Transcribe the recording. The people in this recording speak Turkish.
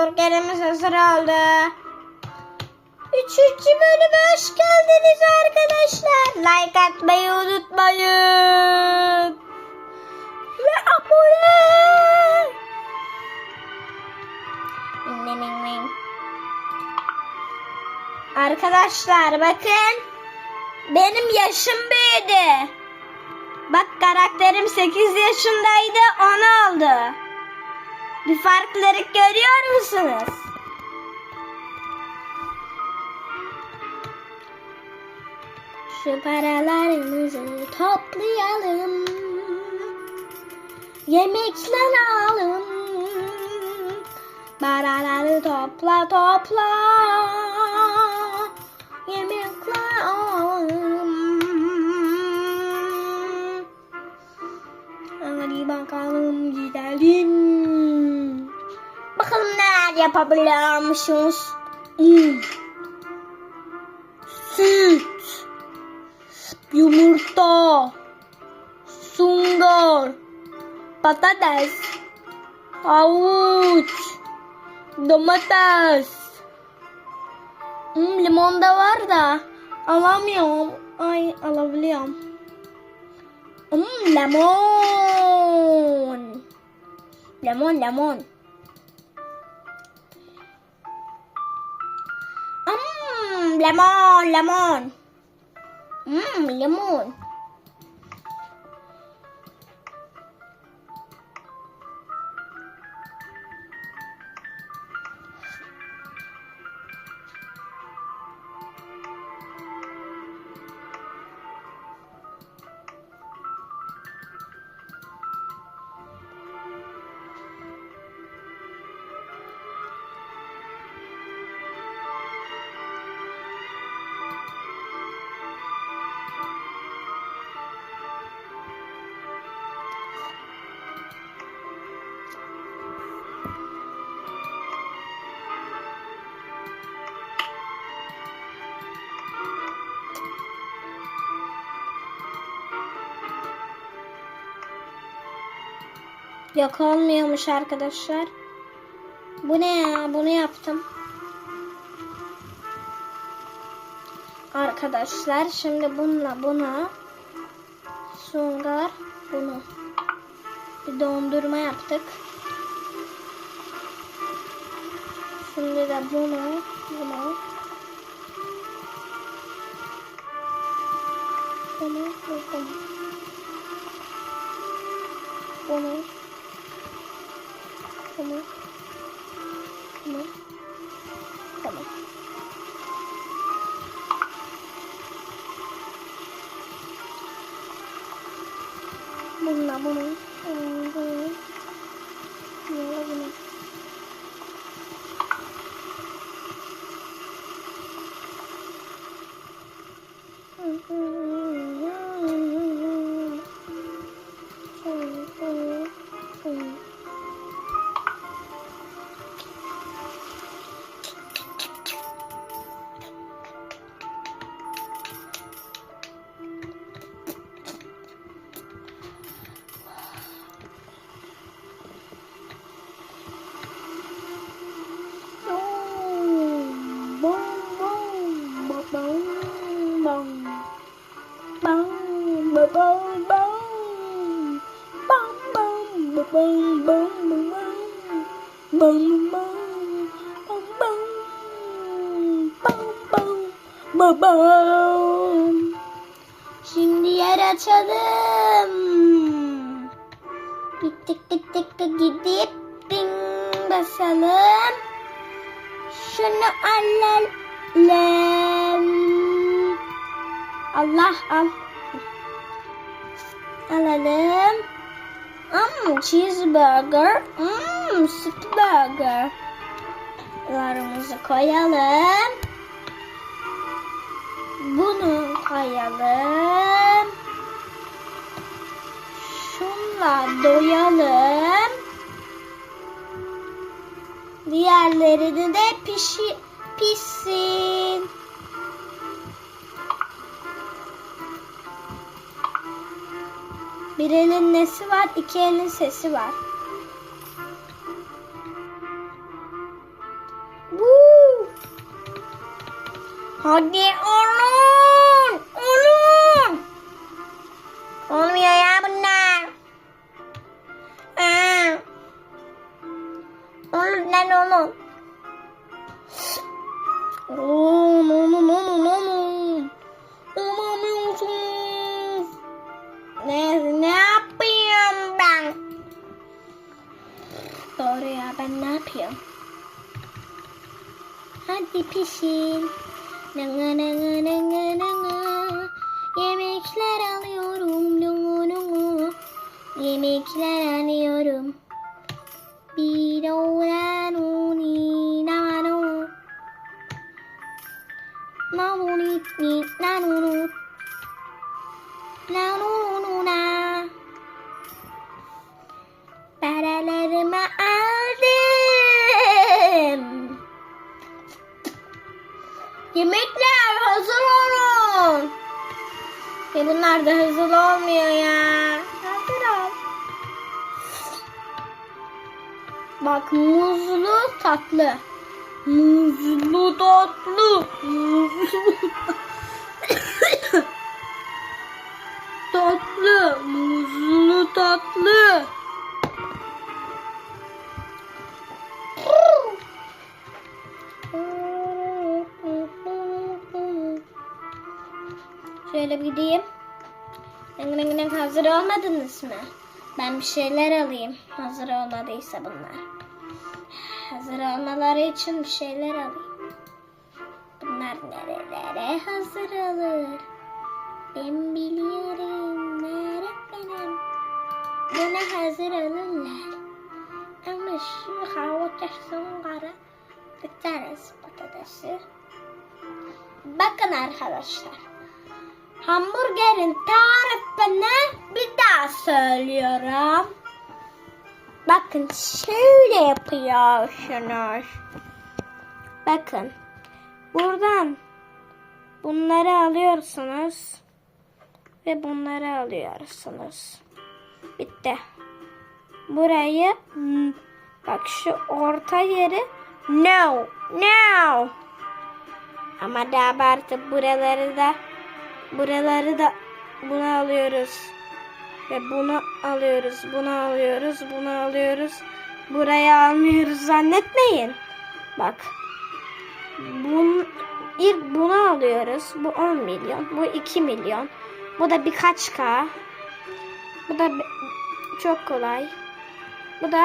hamburgerimiz hazır oldu. Üçüncü bölüme hoş geldiniz arkadaşlar. Like atmayı unutmayın. Ve abone. Ning, ning, ning. Arkadaşlar bakın. Benim yaşım büyüdü. Bak karakterim 8 yaşındaydı 10 oldu. Bir farklılık görüyor musunuz? Şu paralarımızı toplayalım. Yemekler alalım. Paraları topla topla. Yemekler alalım. Hadi bakalım gidelim. Neler yapabiliyormuşuz. Hmm. Süt. Yumurta. Sungar. Patates. Havuç. Domates. Hmm, limon da var da alamıyorum. Ay alabiliyorum. Hmm, lemon. Lemon, lemon. Hmm, lemon, lemon. Hmm, Yok olmuyormuş arkadaşlar. Bu ne ya? Bunu yaptım. Arkadaşlar şimdi bununla bunu sungar bunu bir dondurma yaptık. Şimdi de bunu bunu bunu bunu bunu Tamam. Tamam. Tamam. Bununla bunu. Şimdi yer açalım. Gittik gittik gidip ding basalım. Şunu alalım. Allah al. Alalım. Hmm, cheeseburger. Süt burger. Larımızı koyalım. Bunu koyalım. Şunla doyalım. Diğerlerini de pişi pişsin. Bir elin nesi var, iki elin sesi var. Woo! Hadi oğlum, oğlum. Olmuyor ya bunlar. Aa. Oğlum lan oğlum. Oğlum oğlum. Doğru ya ben ne yapıyorum? Hadi pişin. Nanga nanga nanga nanga. Yemekler alıyorum. Nanga nanga. Yemekler alıyorum. Bir oran ni na no. Na no ni ni na Bunlar da hazır olmuyor ya. Ol. Bak muzlu tatlı. Muzlu tatlı. Muzlu tatlı. Muzlu tatlı. Şöyle bir gideyim. Renk hazır olmadınız mı? Ben bir şeyler alayım. Hazır olmadıysa bunlar. Hazır olmaları için bir şeyler alayım. Bunlar nerelere hazır olur? Ben biliyorum öğretmenim. Buna hazır olurlar. Ama şu havuçasın kara bir tanesi patatesi. Bakın arkadaşlar. Hamburgerin tarifini bir daha söylüyorum. Bakın şöyle yapıyorsunuz. Bakın. Buradan bunları alıyorsunuz. Ve bunları alıyorsunuz. Bitti. Burayı bak şu orta yeri no no ama daha abartıp buraları da buraları da bunu alıyoruz. Ve bunu alıyoruz bunu alıyoruz bunu alıyoruz. Burayı almıyoruz zannetmeyin. Bak. Bun, ilk bunu alıyoruz. Bu 10 milyon bu 2 milyon. Bu da birkaç k bu da çok kolay. Bu da